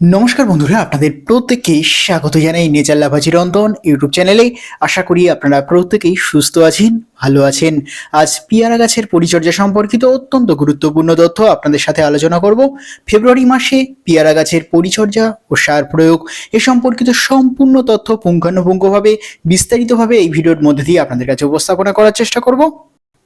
নমস্কার বন্ধুরা, আপনাদের প্রত্যেককে স্বাগত জানাই নেচার লাভাজি চিরন্তন ইউটিউব চ্যানেলে। আশা করি আপনারা প্রত্যেকেই সুস্থ আছেন, ভালো আছেন। আজ পিয়ারা গাছের পরিচর্যা সম্পর্কিত অত্যন্ত গুরুত্বপূর্ণ তথ্য আপনাদের সাথে আলোচনা করব। ফেব্রুয়ারি মাসে পিয়ারা গাছের পরিচর্যা ও সার প্রয়োগ এ সম্পর্কিত সম্পূর্ণ তথ্য পুঙ্খানুপুঙ্খভাবে বিস্তারিতভাবে এই ভিডিওর মধ্যে দিয়ে আপনাদের কাছে উপস্থাপনা করার চেষ্টা করব।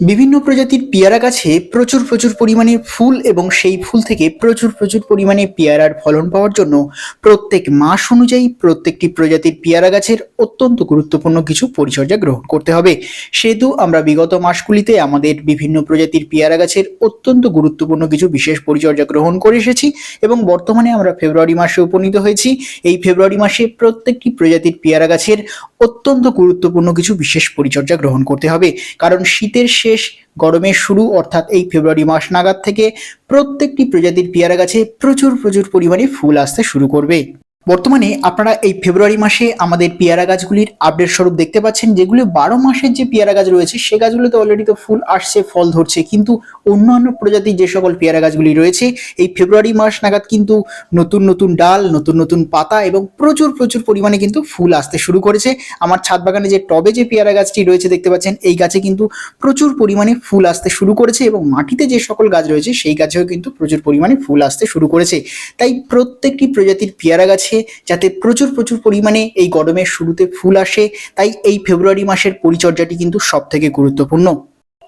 বিভিন্ন প্রজাতির পেয়ারা গাছে প্রচুর প্রচুর পরিমাণে ফুল এবং সেই ফুল থেকে প্রচুর প্রচুর পরিমাণে পেয়ারার ফলন পাওয়ার জন্য প্রত্যেক মাস অনুযায়ী প্রত্যেকটি প্রজাতির পেয়ারা গাছের অত্যন্ত গুরুত্বপূর্ণ কিছু পরিচর্যা গ্রহণ করতে হবে। সেহেতু আমরা বিগত মাসগুলিতে আমাদের বিভিন্ন প্রজাতির পেয়ারা গাছের অত্যন্ত গুরুত্বপূর্ণ কিছু বিশেষ পরিচর্যা গ্রহণ করে এসেছি এবং বর্তমানে আমরা ফেব্রুয়ারি মাসে উপনীত হয়েছি। এই ফেব্রুয়ারি মাসে প্রত্যেকটি প্রজাতির পেয়ারা গাছের অত্যন্ত গুরুত্বপূর্ণ কিছু বিশেষ পরিচর্যা গ্রহণ করতে হবে। কারণ শীতের শেষ গরমের শুরু, অর্থাৎ এই ফেব্রুয়ারি মাস নাগাদ থেকে প্রত্যেকটি প্রজাতির পেয়ারা গাছে প্রচুর প্রচুর পরিমাণে ফুল আসতে শুরু করবে। বর্তমানে আপনারা এই ফেব্রুয়ারি মাসে আমাদের পেয়ারা গাছগুলির আপডেট স্বরূপ দেখতে পাচ্ছেন, যেগুলো বারো মাসের যে পেয়ারা গাছ রয়েছে, সে গাছগুলোতে অলরেডি তো ফুল আসছে, ফল ধরছে। কিন্তু অন্যান্য প্রজাতির যে সকল পেয়ারা গাছগুলি রয়েছে, এই ফেব্রুয়ারি মাস নাগাদ কিন্তু নতুন নতুন ডাল, নতুন নতুন পাতা এবং প্রচুর প্রচুর পরিমাণে কিন্তু ফুল আসতে শুরু করেছে। আমার ছাদ বাগানে যে টবে যে পেয়ারা গাছটি রয়েছে দেখতে পাচ্ছেন, এই গাছে কিন্তু প্রচুর পরিমাণে ফুল আসতে শুরু করেছে এবং মাটিতে যে সকল গাছ রয়েছে, সেই গাছেও কিন্তু প্রচুর পরিমাণে ফুল আসতে শুরু করেছে। তাই প্রত্যেকটি প্রজাতির পেয়ারা গাছে যাতে প্রচুর প্রচুর পরিমাণে এই গরমের শুরুতে ফুল আসে। তাই এই ফেব্রুয়ারি মাসের পরিচর্যাটি কিন্তু সব থেকে গুরুত্বপূর্ণ।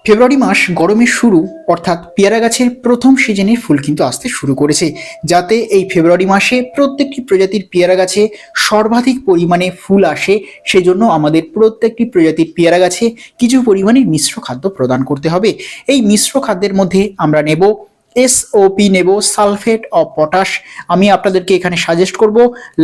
ফেব্রুয়ারি মাস গরমের শুরু, অর্থাৎ পেয়ারা গাছের প্রথম সিজনের ফুল কিন্তু আসতে শুরু করেছে। যাতে এই ফেব্রুয়ারি মাসে প্রত্যেকটি প্রজাতির পেয়ারা গাছে সর্বাধিক পরিমাণে ফুল আসে, সেজন্য আমাদের প্রত্যেকটি প্রজাতির পেয়ারা গাছে কিছু পরিমাণে মিশ্র খাদ্য প্রদান করতে হবে। এই মিশ্র খাদ্যের মধ্যে আমরা নেব এসওপি নেব, সালফেট অফ পটাশ। আমি আপনাদেরকে এখানে সাজেস্ট করব,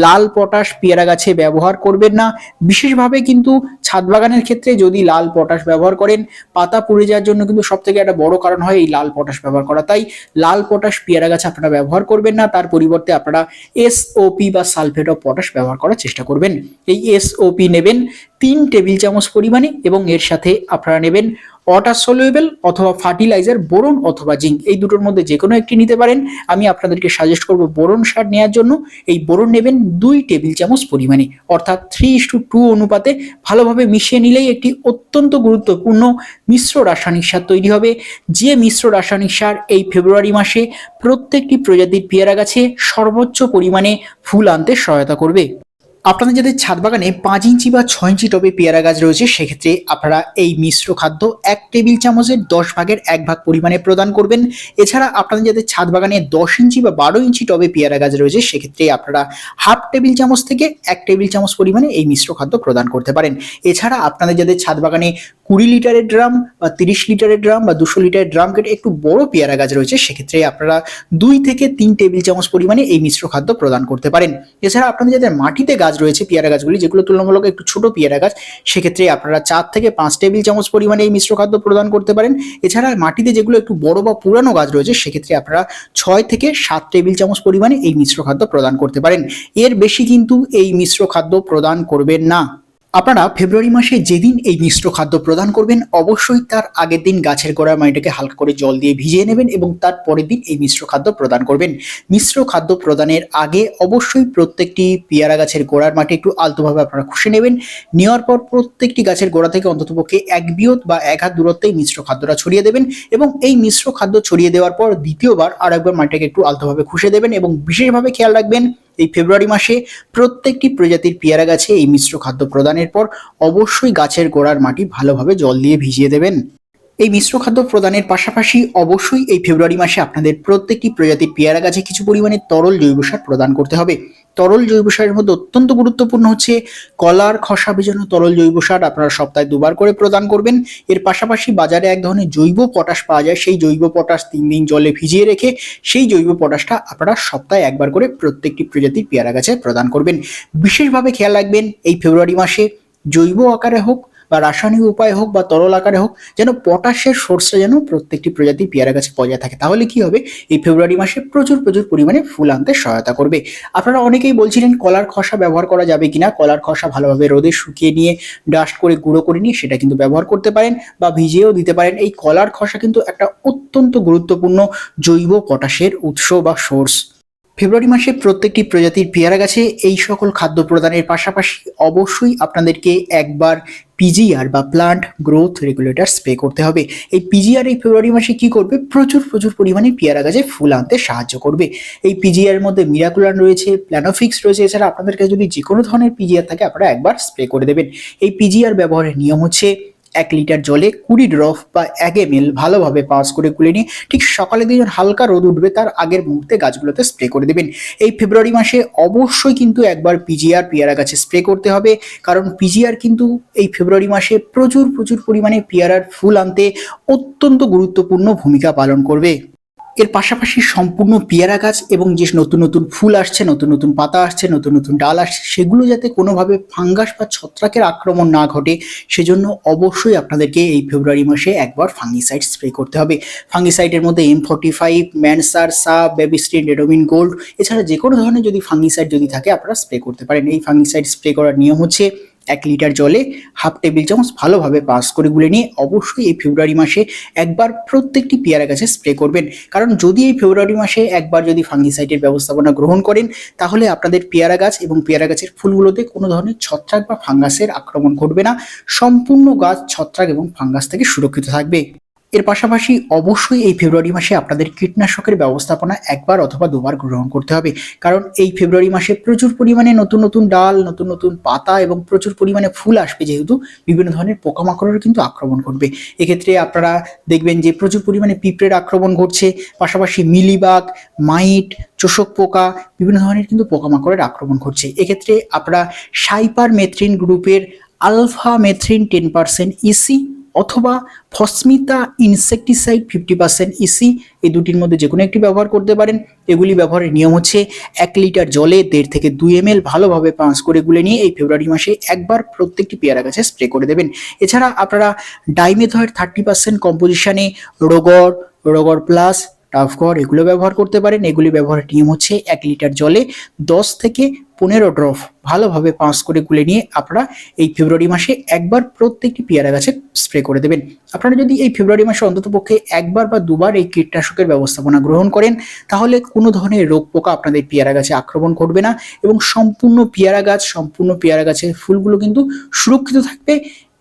লাল পটাশ পেয়ারা গাছে ব্যবহার করবেন না। বিশেষভাবে কিন্তু ছাদ বাগানের ক্ষেত্রে যদি লাল পটাশ ব্যবহার করেন, পাতা পুড়ে যাওয়ার জন্য কিন্তু সব থেকে একটা বড় কারণ হয় এই লাল পটাশ ব্যবহার করা। তাই লাল পটাশ পেয়ারা গাছে আপনারা ব্যবহার করবেন না, তার পরিবর্তে আপনারা এসওপি বা সালফেট অফ পটাশ ব্যবহার করার চেষ্টা করবেন। এই এসওপি নেবেন তিন টেবিল চামচ পরিমাণে এবং এর সাথে আপনারা নেবেন ওয়াটার সলিউবেল অথবা ফার্টিলাইজার বোরন অথবা জিঙ্ক এই দুটোর মধ্যে যে কোনো একটি নিতে পারেন। আমি আপনাদেরকে সাজেস্ট করব বোরন সার নেওয়ার জন্য। এই বোরন নেবেন দুই টেবিল চামচ পরিমাণে, অর্থাৎ থ্রি ইস টু টু অনুপাতে। ভালোভাবে মিশিয়ে নিলেই একটি অত্যন্ত গুরুত্বপূর্ণ মিশ্র রাসায়নিক সার তৈরি হবে। যে মিশ্র রাসায়নিক সার এই ফেব্রুয়ারি মাসে প্রত্যেকটি প্রজাতির পেয়ারা গাছে সর্বোচ্চ পরিমাণে ফুল আনতে সহায়তা করবে। আপনাদের যাদের ছাদ বাগানে পাঁচ ইঞ্চি বা ছয় ইঞ্চি টবে পেয়ারা গাছ রয়েছে, সেক্ষেত্রে আপনারা এই মিশ্র খাদ্য এক টেবিল চামচের দশ ভাগের এক ভাগ পরিমাণে প্রদান করবেন। এছাড়া আপনাদের যাদের ছাদ বাগানে দশ ইঞ্চি বা বারো ইঞ্চি টবে পেয়ারা গাছ রয়েছে, সেক্ষেত্রে আপনারা হাফ টেবিল চামচ থেকে এক টেবিল চামচ পরিমাণে এই মিশ্র খাদ্য প্রদান করতে পারেন। এছাড়া আপনাদের যাদের ছাদ বাগানে কুড়ি লিটারের ড্রাম বা তিরিশ লিটারের ড্রাম বা দুশো লিটারের ড্রাম কেটে একটু বড় পেয়ারা গাছ রয়েছে, সেক্ষেত্রে আপনারা দুই থেকে তিন টেবিল চামচ পরিমাণে এই মিশ্র খাদ্য প্রদান করতে পারেন। এছাড়া আপনাদের যাদের মাটিতে গাছ রয়েছে পেয়ারা গাছগুলি, যেগুলো তুলনামূলক একটু ছোট পেয়ারা গাছ, সেক্ষেত্রে আপনারা চার থেকে পাঁচ টেবিল চামচ পরিমাণে এই মিশ্র খাদ্য প্রদান করতে পারেন। এছাড়া মাটিতে যেগুলো একটু বড় বা পুরানো গাছ রয়েছে, সেক্ষেত্রে আপনারা ছয় থেকে সাত টেবিল চামচ পরিমাণে এই মিশ্র খাদ্য প্রদান করতে পারেন। এর বেশি কিন্তু এই মিশ্র খাদ্য প্রদান করবেন না। আপনারা ফেব্রুয়ারি মাসে যেদিন এই মিশ্র খাদ্য প্রদান করবেন, অবশ্যই তার আগের দিন গাছের গোড়ার মাটিটাকে হালকা করে জল দিয়ে ভিজিয়ে নেবেন এবং তার পরের দিন এই মিশ্র খাদ্য প্রদান করবেন। মিশ্র খাদ্য প্রদানের আগে অবশ্যই প্রত্যেকটি পেয়ারা গাছের গোড়ার মাটি একটু আলতোভাবে আপনারা খুশে নেবেন। নেওয়ার পর প্রত্যেকটি গাছের গোড়া থেকে অন্ততপক্ষে এক বিয়ত বা এক হাত দূরত্বে মিশ্র খাদ্যটা ছড়িয়ে দেবেন এবং এই মিশ্র খাদ্য ছড়িয়ে দেওয়ার পর দ্বিতীয়বার আর একবার মাটিটাকে একটু আলতোভাবে খুশে দেবেন এবং বিশেষভাবে খেয়াল রাখবেন এই ফেব্রুয়ারি মাসে প্রত্যেকটি প্রজাতির পেয়ারা গাছে এই মিশ্র খাদ্য প্রদানের পর অবশ্যই গাছের গোড়ার মাটি ভালোভাবে জল দিয়ে ভিজিয়ে দেবেন। এই মিশ্র খাদ্য প্রদানের পাশাপাশি অবশ্যই এই ফেব্রুয়ারি মাসে আপনাদের প্রত্যেকটি প্রজাতির পেয়ারা গাছে কিছু পরিমাণে তরল জৈব সার প্রদান করতে হবে। তরল জৈব সারের মধ্যে অত্যন্ত গুরুত্বপূর্ণ হচ্ছে কলার খসা ভেজানো তরল জৈব সার। আপনারা সপ্তাহে দুবার করে প্রদান করবেন। এর পাশাপাশি বাজারে এক ধরনের জৈব পটাশ পাওয়া যায়। সেই জৈব পটাশ তিন দিন জলে ভিজিয়ে রেখে সেই জৈব পটাশটা আপনারা সপ্তাহে একবার করে প্রত্যেকটি প্রজাতির পেয়ারা গাছে প্রদান করবেন। বিশেষভাবে খেয়াল রাখবেন, এই ফেব্রুয়ারি মাসে জৈব আকারে হোক বা রাসায়নিক উপায় হোক বা তরল আকারে হোক, যেন পটাশের সোর্সটা যেন প্রত্যেকটি প্রজাতির পেয়ারা গাছে বজায় থাকে। তাহলে কি হবে? এই ফেব্রুয়ারি মাসে প্রচুর প্রচুর পরিমাণে ফুল আনতে সহায়তা করবে। আপনারা অনেকেই বলছিলেন কলার খসা ব্যবহার করা যাবে কিনা? কলার খসা ভালোভাবে রোদে শুকিয়ে নিয়ে ডাস্ট করে গুঁড়ো করে নিয়ে সেটা কিন্তু ব্যবহার করতে পারেন বা ভিজিয়েও দিতে পারেন। এই কলার খসা কিন্তু একটা অত্যন্ত গুরুত্বপূর্ণ জৈব পটাশের উৎস বা সোর্স ফেব্রুয়ারি মাসে প্রত্যেকটি প্রজাতির পেয়ারা গাছে এই সকল খাদ্য প্রদানের পাশাপাশি অবশ্যই আপনাদেরকে একবার পিজিআর বা প্লান্ট গ্রোথ রেগুলেটর স্প্রে করতে হবে। এই পিজিআর এই ফেব্রুয়ারি মাসে কি করবে? প্রচুর প্রচুর পরিমাণে পেয়ারা গাছে ফুল আনতে সাহায্য করবে। এই পিজিআর মধ্যে মিরাকুলান রয়েছে প্ল্যানোফিক্স রয়েছে, এছাড়া আপনাদের কাছে যদি যে কোনো ধরনের পিজিআর থাকে, আপনারা একবার স্প্রে করে দেবেন। এই পিজিআর ব্যবহারের নিয়ম হচ্ছে এক লিটার জলে কুড়ি ড্রপ বা এক এম ভালোভাবে পাস করে গুলে নিয়ে ঠিক সকালে যখন হালকা রোদ উঠবে, তার আগের মুহূর্তে গাছগুলোতে স্প্রে করে দেবেন। এই ফেব্রুয়ারি মাসে অবশ্যই কিন্তু একবার পিজিআর পেয়ারা গাছে স্প্রে করতে হবে, কারণ পিজিআর কিন্তু এই ফেব্রুয়ারি মাসে প্রচুর প্রচুর পরিমাণে পেয়ারার ফুল আনতে অত্যন্ত গুরুত্বপূর্ণ ভূমিকা পালন করবে। এর পাশাপাশি সম্পূর্ণ পেয়ারা গাছ এবং যে নতুন নতুন ফুল আসছে, নতুন নতুন পাতা আসছে, নতুন নতুন ডাল আসছে, সেগুলো যাতে কোনোভাবে ফাঙ্গাস বা ছত্রাকের আক্রমণ না ঘটে, সেজন্য অবশ্যই আপনাদেরকে এই ফেব্রুয়ারি মাসে একবার ফাঙ্গিসাইড স্প্রে করতে হবে। ফাঙ্গিসাইডের মধ্যে এম ফর্টি ফাইভ ম্যানসার সাব বেবিস্ট্রিন রেডোমিন গোল্ড এছাড়া যে কোনো ধরনের যদি ফাঙ্গিসাইড যদি থাকে, আপনারা স্প্রে করতে পারেন। এই ফাঙ্গিসাইড স্প্রে করার নিয়ম হচ্ছে এক লিটার জলে হাফ টেবিল চামচ ভালোভাবে পাস করে গুলে নিয়ে অবশ্যই এই ফেব্রুয়ারি মাসে একবার প্রত্যেকটি পেয়ারা গাছে স্প্রে করবেন। কারণ যদি এই ফেব্রুয়ারি মাসে একবার যদি ফাঙ্গিসাইডের ব্যবস্থাপনা গ্রহণ করেন, তাহলে আপনাদের পেয়ারা গাছ এবং পেয়ারা গাছের ফুলগুলোতে কোনো ধরনের ছত্রাক বা ফাঙ্গাসের আক্রমণ ঘটবে না। সম্পূর্ণ গাছ ছত্রাক এবং ফাঙ্গাস থেকে সুরক্ষিত থাকবে। এর পাশাপাশি অবশ্যই এই ফেব্রুয়ারি মাসে আপনাদের কীটনাশকের ব্যবস্থাপনা একবার অথবা দুবার গ্রহণ করতে হবে। কারণ এই ফেব্রুয়ারি মাসে প্রচুর পরিমাণে নতুন নতুন ডাল, নতুন নতুন পাতা এবং প্রচুর পরিমাণে ফুল আসবে যেহেতু বিভিন্ন ধরনের পোকামাকড়ের কিন্তু আক্রমণ ঘটবে। এক্ষেত্রে আপনারা দেখবেন যে প্রচুর পরিমাণে পিঁপড়ের আক্রমণ ঘটছে, পাশাপাশি মিলিবাগ, মাইট, চোষক পোকা বিভিন্ন ধরনের কিন্তু পোকামাকড়ের আক্রমণ ঘটছে। এক্ষেত্রে আপনারা সাইপার মেথ্রিন গ্রুপের alphamethrin ten percent EC অথবা ফসমিতা ইনসেকটিসাইড ফিফটি পার্সেন্ট ইসি এই দুটির মধ্যে যে কোনো একটি ব্যবহার করতে পারেন। এগুলি ব্যবহারের নিয়ম হচ্ছে এক লিটার জলে দেড় থেকে দুই এম ভালোভাবে পাঁচ করে গুলে নিয়ে এই ফেব্রুয়ারি মাসে একবার প্রত্যেকটি পেয়ারা গাছে স্প্রে করে দেবেন। এছাড়া আপনারা ডাইমেথয়েড থার্টি পার্সেন্ট কম্পোজিশনে রোগর রোগর প্লাস টাফগড় এগুলো ব্যবহার করতে পারেন। এগুলি ব্যবহারের নিয়ম হচ্ছে এক লিটার জলে দশ থেকে পনেরো ড্রপ ভালোভাবে পাঁচ করে গুলে নিয়ে আপনারা এই ফেব্রুয়ারি মাসে একবার প্রত্যেকটি পেয়ারা গাছে স্প্রে করে দেবেন। আপনারা যদি এই ফেব্রুয়ারি মাসে অন্ততপক্ষে একবার বা দুবার এই কীটনাশকের ব্যবস্থাপনা গ্রহণ করেন, তাহলে কোনো ধরনের রোগ পোকা আপনাদের পেয়ারা গাছে আক্রমণ করবে না এবং সম্পূর্ণ পেয়ারা গাছ, সম্পূর্ণ পেয়ারা গাছের ফুলগুলো কিন্তু সুরক্ষিত থাকবে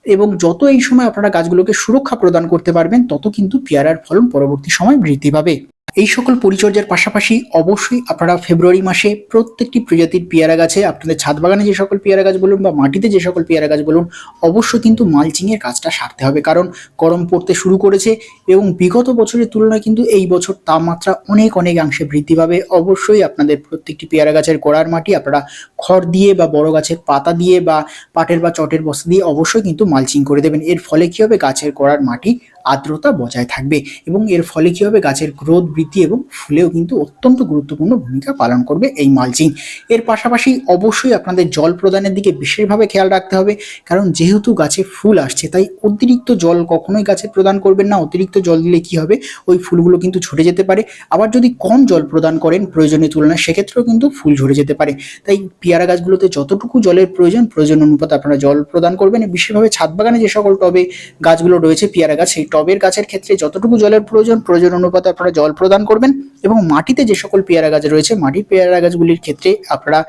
এবং যত এই সময় আপনারা গাছগুলোকে সুরক্ষা প্রদান করতে পারবেন, তত কিন্তু পেয়ারার ফলন পরবর্তী সময় বৃদ্ধি পাবে। এই সকল পরিচর্যার পাশাপাশি অবশ্যই আপনারা ফেব্রুয়ারি মাসে প্রত্যেকটি প্রজাতির পেয়ারা গাছে, আপনাদের ছাদ বাগানে যে সকল পেয়ারা গাছ বলুন বা মাটিতে যে সকল পেয়ারা গাছ বলুন, অবশ্যই কিন্তু মালচিংয়ের কাজটা সারতে হবে। কারণ গরম পড়তে শুরু করেছে এবং বিগত বছরের তুলনায় কিন্তু এই বছর তাপমাত্রা অনেক অনেকাংশে বৃদ্ধি পাবে। অবশ্যই আপনাদের প্রত্যেকটি পেয়ারা গাছের গোড়ার মাটি আপনারা খড় দিয়ে বা বড় গাছের পাতা দিয়ে বা পাটের বা চটের বস্তা দিয়ে অবশ্যই কিন্তু মালচিং করে দেবেন। এর ফলে কী হবে? গাছের গোড়ার মাটি আর্দ্রতা বজায় থাকবে এবং এর ফলে কি হবে? গাছের গ্রোথ বৃদ্ধি এবং ফুলেও কিন্তু অত্যন্ত গুরুত্বপূর্ণ ভূমিকা পালন করবে এই মালচিং এর পাশাপাশি অবশ্যই আপনাদের জল প্রদানের দিকে বিশেষভাবে খেয়াল রাখতে হবে, কারণ যেহেতু গাছে ফুল আসছে, তাই অতিরিক্ত জল কখনোই গাছে প্রদান করবেন না। অতিরিক্ত জল দিলে কি হবে? ওই ফুলগুলো কিন্তু ঝরে যেতে পারে। আবার যদি কম জল প্রদান করেন প্রয়োজনীয় তুলনায়, সেক্ষেত্রেও কিন্তু ফুল ঝরে যেতে পারে। তাই পেয়ারা গাছগুলোতে যতটুকু জলের প্রয়োজন প্রয়োজন অনুপাতে আপনারা জল প্রদান করবেন। বিশেষভাবে ছাদ বাগানে যে সকল টবে গাছগুলো রয়েছে, পেয়ারা গাছ, সেই টবের গাছের ক্ষেত্রে যতটুকু জলের প্রয়োজন প্রয়োজন অনুপাতে আপনারা জল প্রদান করবেন। এবং মাটিতে যে সকল পেয়ারা গাছ রয়েছে, মাটির পেয়ারা গাছগুলির ক্ষেত্রে আপনারা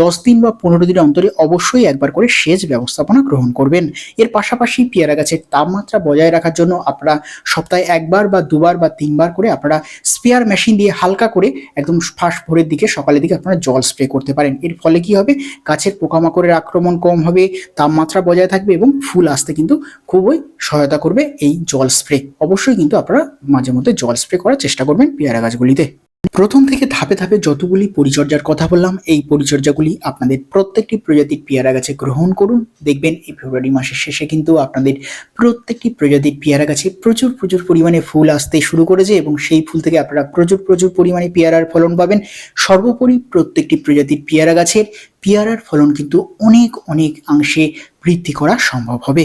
দশ দিন বা পনেরো দিন অন্তরে অবশ্যই একবার করে সেচ ব্যবস্থাপনা গ্রহণ করবেন। এর পাশাপাশি পেয়ারা গাছের তাপমাত্রা বজায় রাখার জন্য আপনারা সপ্তাহে একবার বা দুবার বা তিনবার করে আপনারা স্পেয়ার মেশিন দিয়ে হালকা করে একদম ফার্স্ট ভোরের দিকে সকালের দিকে আপনারা জল স্প্রে করতে পারেন। এর ফলে কি হবে? গাছের পোকামাকড়ের আক্রমণ কম হবে, তাপমাত্রা বজায় থাকবে এবং ফুল আসতে কিন্তু খুবই সহায়তা করবে এই জল স্প্রে। অবশ্যই কিন্তু আপনারা মাঝে মধ্যে জল স্প্রে করার চেষ্টা করবেন পেয়ারা গাছগুলিতে। প্রথম থেকে ধাপে ধাপে যতগুলি পরিচর্যার কথা বললাম, এই পরিচর্যাগুলি আপনাদের প্রত্যেকটি প্রজাতির পেয়ারা গাছে গ্রহণ করুন। দেখবেন এই ফেব্রুয়ারি মাসের শেষে কিন্তু আপনাদের প্রত্যেকটি প্রজাতির পেয়ারা গাছে প্রচুর প্রচুর পরিমাণে ফুল আসতে শুরু করেছে এবং সেই ফুল থেকে আপনারা প্রচুর প্রচুর পরিমাণে পেয়ারার ফলন পাবেন। সর্বোপরি প্রত্যেকটি প্রজাতির পেয়ারা গাছের পেয়ারার ফলন কিন্তু অনেক অনেক অংশে বৃদ্ধি করা সম্ভব হবে।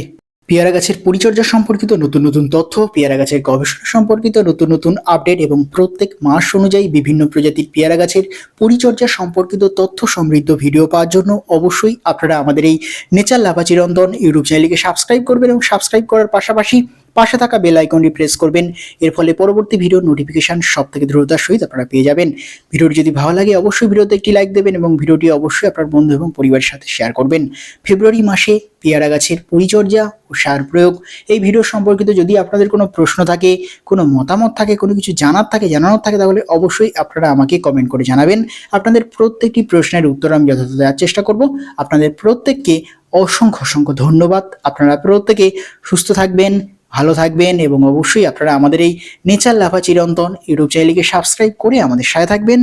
পেয়ারা গাছের পরিচর্যা সম্পর্কিত নতুন নতুন তথ্য, পেয়ারা গাছের গবেষণা সম্পর্কিত নতুন নতুন আপডেট এবং প্রত্যেক মাস অনুযায়ী বিভিন্ন প্রজাতির পেয়ারা গাছের পরিচর্যা সম্পর্কিত তথ্য সমৃদ্ধ ভিডিও পাওয়ার জন্য অবশ্যই আপনারা আমাদের এই নেচার লাভাচিরন্দন ইউটিউব চ্যানেলকে সাবস্ক্রাইব করবেন এবং সাবস্ক্রাইব করার পাশাপাশি পাশে থাকা বেল আইকনটি প্রেস করবেন। এর ফলে পরবর্তী ভিডিওর নোটিফিকেশান সব থেকে দ্রুততার সহিত আপনারা পেয়ে যাবেন। ভিডিওটি যদি ভালো লাগে, অবশ্যই ভিডিওতে একটি লাইক দেবেন এবং ভিডিওটি অবশ্যই আপনার বন্ধু এবং পরিবারের সাথে শেয়ার করবেন। ফেব্রুয়ারি মাসে পেয়ারা গাছের পরিচর্যা ও সার প্রয়োগ। এই ভিডিও সম্পর্কিত যদি আপনাদের কোনো প্রশ্ন থাকে, কোনো মতামত থাকে, কোনো কিছু জানার থাকে, জানানোর থাকে, তাহলে অবশ্যই আপনারা আমাকে কমেন্ট করে জানাবেন। আপনাদের প্রত্যেকটি প্রশ্নের উত্তর আমি যথাযথ দেওয়ার চেষ্টা করব। আপনাদের প্রত্যেককে অসংখ্য অসংখ্য ধন্যবাদ। আপনারা প্রত্যেকে সুস্থ থাকবেন। ভালো থাকবেন এবং অবশ্যই আপনারা আমাদের এই নেচার লাফা চিরন্তন ইউটিউব চ্যানেলকে সাবস্ক্রাইব করে আমাদের সাথে থাকবেন।